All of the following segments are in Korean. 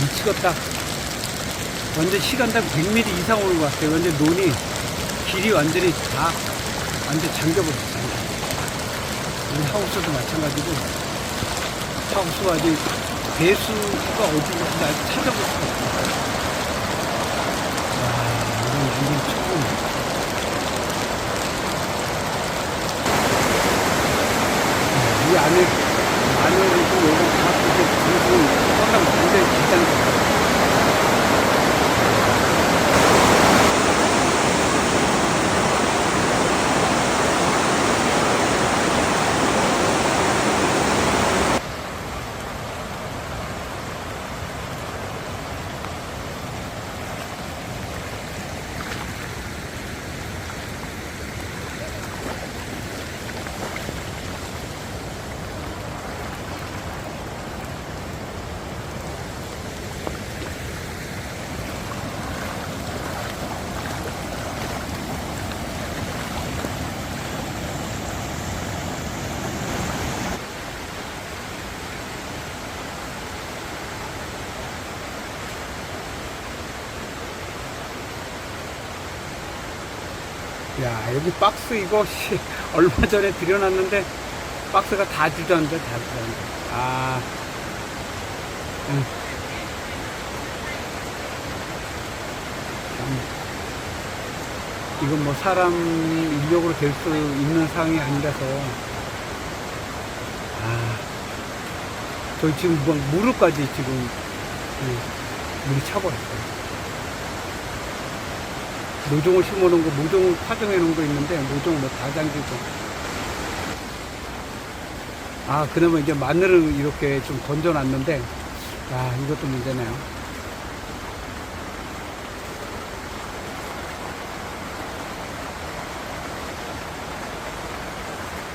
미치겠다. 완전 시간당 100mm 이상 오는 것 같아요. 근데 논이 길이 완전히 다 완전 잠겨버렸어. 잠겨. 우리 하우스도 마찬가지고 하우스 아직 배수가 어디인지 아직 찾아볼 수가 없어. 와, 이건 완전 처음. 이 안에 안에도 여기 다 이렇게 像我们这几个 야 여기 박스 씨, 얼마 전에 들여놨는데 박스가 다 주저앉아 다 주저앉아. 아. 응. 참, 이건 뭐 사람 인력으로 될 수 있는 상황이 아니라서. 아. 저희 지금 뭐 무릎까지 지금 예, 물이 차버렸어요 모종을 심어놓은 거, 모종을 파종해 놓은 거 있는데, 모종 뭐 다 잠기고. 아, 그나마 이제 마늘을 이렇게 좀 건져놨는데, 아, 이것도 문제네요.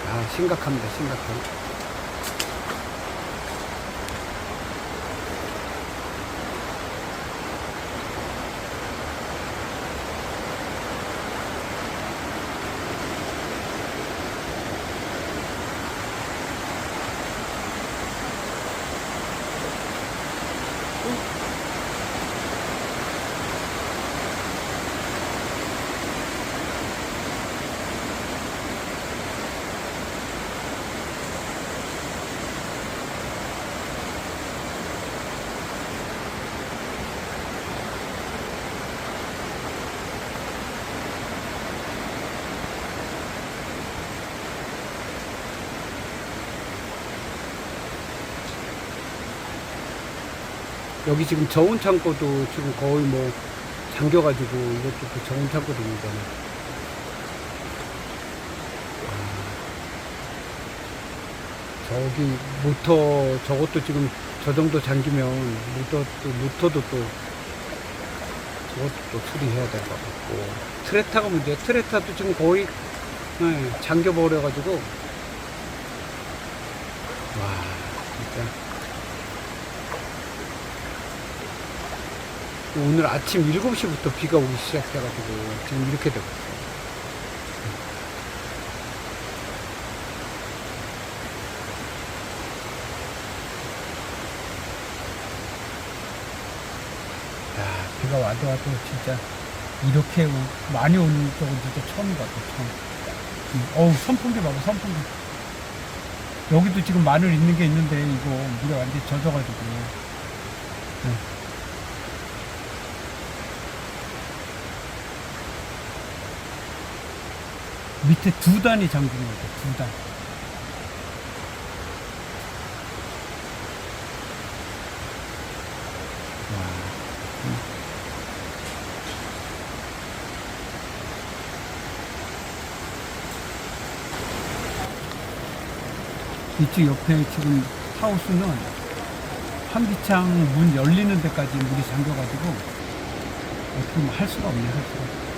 아, 심각합니다, 심각해. 여기 지금 저온 창고도 지금 거의 뭐 잠겨가지고 이것도 그 저온 창고 됩니다. 저기 모터 저것도 지금 저 정도 잠기면 모터 또 모터도 또 저것도 또 수리해야 될 것 같고 트레타가 문제. 트레타도 지금 거의 네, 잠겨 버려가지고 와 진짜. 오늘 아침 7시부터 비가 오기 시작해가지고 지금 이렇게 되고 있어요. 야, 비가 와도 와도 진짜 이렇게 오- 많이 오는 적은 진짜 처음인 것 같아요, 처음. 음, 어우, 선풍기 봐봐, 선풍기. 여기도 지금 마늘 있는 게 있는데, 이거 물에 완전히 젖어가지고. 네. 밑에 두 단이 잠긴 거죠, 두 단. 이쪽 옆에 지금 하우스는 환기창 문 열리는 데까지 물이 잠겨가지고 어떻게 뭐할 수가 없네, 할 수가.